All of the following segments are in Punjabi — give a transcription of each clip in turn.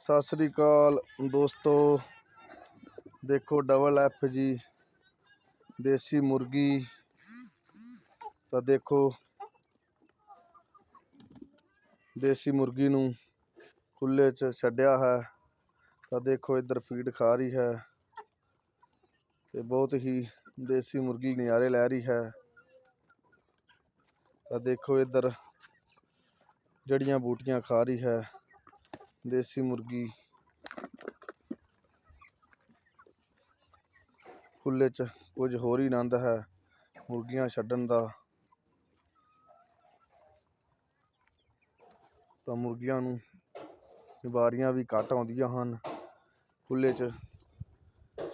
ਸਤਿ ਸ੍ਰੀ ਅਕਾਲ ਦੋਸਤੋ। ਦੇਖੋ ਡਬਲ ਐਫ ਜੀ, ਦੇਸੀ ਮੁਰਗੀ। ਤਾਂ ਦੇਖੋ, ਦੇਸੀ ਮੁਰਗੀ ਨੂੰ ਖੁੱਲੇ 'ਚ ਛੱਡਿਆ ਹੈ। ਤਾਂ ਦੇਖੋ ਇੱਧਰ ਫੀਡ ਖਾ ਰਹੀ ਹੈ ਤੇ ਬਹੁਤ ਹੀ ਦੇਸੀ ਮੁਰਗੀ ਨਜ਼ਾਰੇ ਲੈ ਰਹੀ ਹੈ। ਤਾਂ ਦੇਖੋ ਇੱਧਰ ਜੜੀਆਂ ਬੂਟੀਆਂ ਖਾ ਰਹੀ ਹੈ। ਦੇਸੀ ਮੁਰਗੀ। ਖੁੱਲੇ 'ਚ ਕੁਝ ਹੋਰ ਹੀ ਆਨੰਦ ਹੈ ਮੁਰਗੀਆਂ ਛੱਡਣ ਦਾ। ਤਾਂ ਮੁਰਗੀਆਂ ਨੂੰ ਬਿਮਾਰੀਆਂ ਵੀ ਘੱਟ ਆਉਂਦੀਆਂ ਹਨ। ਖੁੱਲੇ 'ਚ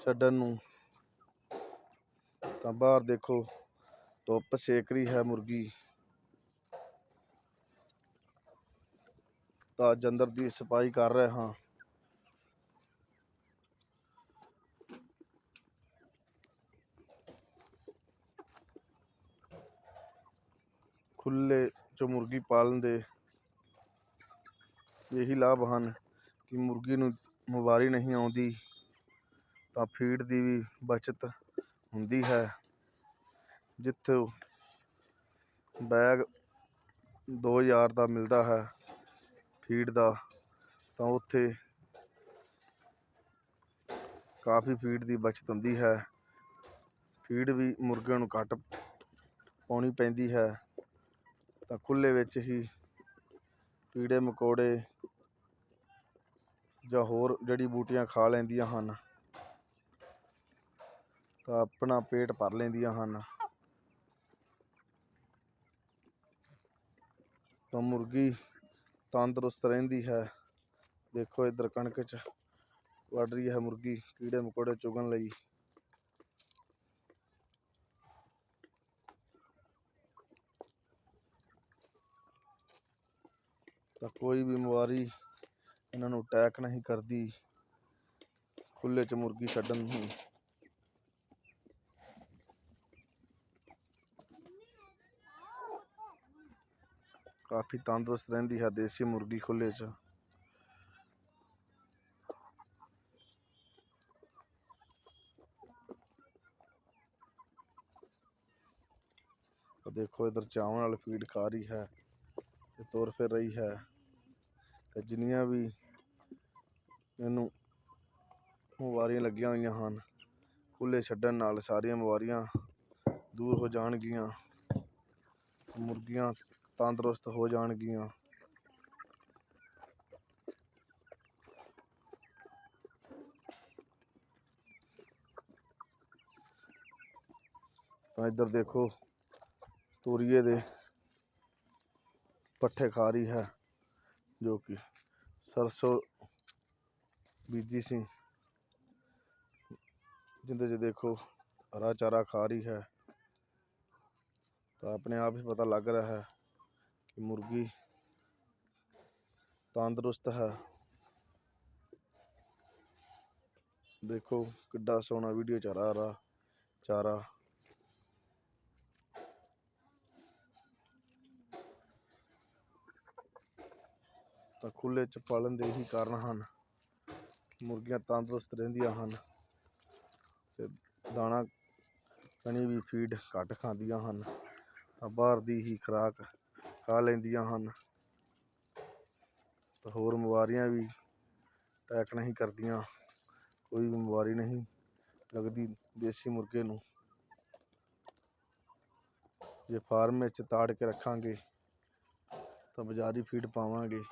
ਛੱਡਣ ਨੂੰ ਤਾਂ ਬਾਹਰ ਦੇਖੋ, ਧੁੱਪ ਸੇਕ ਰਹੀ ਹੈ ਮੁਰਗੀ। ਤਾਂ ਜੰਦਰ ਦੀ ਸਫ਼ਾਈ ਕਰ ਰਹੇ ਹਾਂ। ਖੁੱਲੇ 'ਚ ਮੁਰਗੀ ਪਾਲਣ ਦੇ ਇਹੀ ਲਾਭ ਹਨ ਕਿ ਮੁਰਗੀ ਨੂੰ ਬਿਮਾਰੀ ਨਹੀਂ ਆਉਂਦੀ ਤਾਂ ਫੀਡ ਦੀ ਵੀ ਬਚਤ ਹੁੰਦੀ ਹੈ। ਜਿੱਥੇ ਬੈਗ 2000 ਦਾ ਮਿਲਦਾ ਹੈ ਫੀਡ ਦਾ, ਤਾਂ ਉੱਥੇ ਕਾਫੀ ਫੀਡ ਦੀ ਬਚਤ ਹੁੰਦੀ ਹੈ। ਫੀਡ ਵੀ ਮੁਰਗਿਆਂ ਨੂੰ ਘੱਟ ਪਾਉਣੀ ਪੈਂਦੀ ਹੈ। ਤਾਂ ਖੁੱਲੇ ਵਿੱਚ ਹੀ ਕੀੜੇ ਮਕੌੜੇ ਜਾਂ ਹੋਰ ਜੜੀ ਬੂਟੀਆਂ ਖਾ ਲੈਂਦੀਆਂ ਹਨ। ਤਾਂ ਆਪਣਾ ਪੇਟ ਭਰ ਲੈਂਦੀਆਂ ਹਨ। ਤਾਂ ਮੁਰਗੀ ਤੰਦਰੁਸਤ ਰਹਿੰਦੀ ਹੈ। ਦੇਖੋ ਇੱਧਰ ਕਣਕ 'ਚ ਵੱਢ ਰਹੀ ਹੈ ਮੁਰਗੀ, ਕੀੜੇ ਮਕੌੜੇ ਚੁਗਣ ਲਈ। ਤਾਂ ਕੋਈ ਬਿਮਾਰੀ ਇਹਨਾਂ ਨੂੰ ਅਟੈਕ ਨਹੀਂ ਕਰਦੀ। ਖੁੱਲੇ 'ਚ ਮੁਰਗੀ ਛੱਡਣ ਨੂੰ। ਕਾਫੀ ਤੰਦਰੁਸਤ ਰਹਿੰਦੀ ਹੈ ਦੇਸੀ ਮੁਰਗੀ ਖੁੱਲੇ 'ਚ। ਦੇਖੋ, ਇਧਰ ਚਾਵਲ ਨਾਲ ਫੀਡ ਖਾ ਰਹੀ ਹੈ ਤੇ ਤੁਰ ਫਿਰ ਰਹੀ ਹੈ। ਤੇ ਜਿੰਨੀਆਂ ਵੀ ਇਹਨੂੰ ਬਿਮਾਰੀਆਂ ਲੱਗੀਆਂ ਹੋਈਆਂ ਹਨ ਖੁੱਲੇ ਛੱਡਣ ਨਾਲ ਸਾਰੀਆਂ ਬਿਮਾਰੀਆਂ ਦੂਰ ਹੋ ਜਾਣਗੀਆਂ। ਮੁਰਗੀਆਂ ਤੰਦਰੁਸਤ ਹੋ ਜਾਣਗੀਆਂ। ਤਾਂ ਇੱਧਰ ਦੇਖੋ, ਤੋਰੀਏ ਦੇ ਪੱਠੇ ਖਾ ਰਹੀ ਹੈ, ਜੋ ਕਿ ਸਰਸੋਂ ਬੀਜੀ ਸੀ। ਜਿੰਦੇ 'ਚ ਦੇਖੋ, ਹਰਾ ਚਾਰਾ ਖਾ ਰਹੀ ਹੈ। ਤਾਂ ਆਪਣੇ ਆਪ ਹੀ ਪਤਾ ਲੱਗ ਰਿਹਾ ਹੈ ਕਿ ਮੁਰਗੀ ਤੰਦਰੁਸਤ ਹੈ। ਦੇਖੋ ਕਿੱਡਾ ਸੋਹਣਾ ਵੀਡੀਓ ਚਾਰਾ ਰਾ ਚਾਰਾ। ਤਾਂ ਖੁੱਲੇ 'ਚ ਪਾਲਣ ਦੇ ਹੀ ਕਾਰਨ ਹਨ। ਮੁਰਗੀਆਂ ਤੰਦਰੁਸਤ ਰਹਿੰਦੀਆਂ ਹਨ ਤੇ ਦਾਣਾ ਕਣੀ ਵੀ ਫੀਡ ਘੱਟ ਖਾਂਦੀਆਂ ਹਨ। ਤਾਂ ਬਾਹਰ ਦੀ ਹੀ ਖੁਰਾਕ ਖਾ ਲੈਂਦੀਆਂ ਹਨ। ਤਾਂ ਹੋਰ ਬਿਮਾਰੀਆਂ ਵੀ ਅਟੈਕ ਨਹੀਂ ਕਰਦੀਆਂ। ਕੋਈ ਬਿਮਾਰੀ ਨਹੀਂ ਲੱਗਦੀ ਦੇਸੀ ਮੁਰਗੇ ਨੂੰ। ਜੇ ਫਾਰਮ ਵਿੱਚ ਤਾੜ ਕੇ ਰੱਖਾਂਗੇ, ਤਾਂ ਬਾਜ਼ਾਰੀ ਫੀਡ ਪਾਵਾਂਗੇ,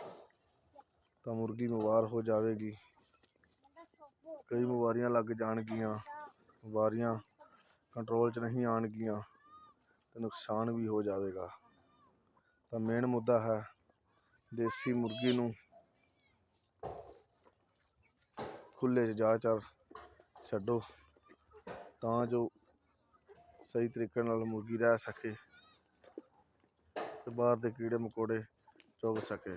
ਤਾਂ ਮੁਰਗੀ ਬਿਮਾਰ ਹੋ ਜਾਵੇਗੀ। ਕਈ ਬਿਮਾਰੀਆਂ ਲੱਗ ਜਾਣਗੀਆਂ, ਬਿਮਾਰੀਆਂ ਕੰਟਰੋਲ 'ਚ ਨਹੀਂ ਆਉਣਗੀਆਂ, ਤੇ ਨੁਕਸਾਨ ਵੀ ਹੋ ਜਾਵੇਗਾ। ਤਾਂ ਮੇਨ ਮੁੱਦਾ ਹੈ ਦੇਸੀ ਮੁਰਗੀ ਨੂੰ ਖੁੱਲੇ 'ਚ ਜਾ ਚਰ ਛੱਡੋ ਤਾਂ ਜੋ ਸਹੀ ਤਰੀਕੇ ਨਾਲ ਮੁਰਗੀ ਰਹਿ ਸਕੇ ਤੇ ਬਾਹਰ ਦੇ ਕੀੜੇ ਮਕੌੜੇ ਚੁਗ ਸਕੇ।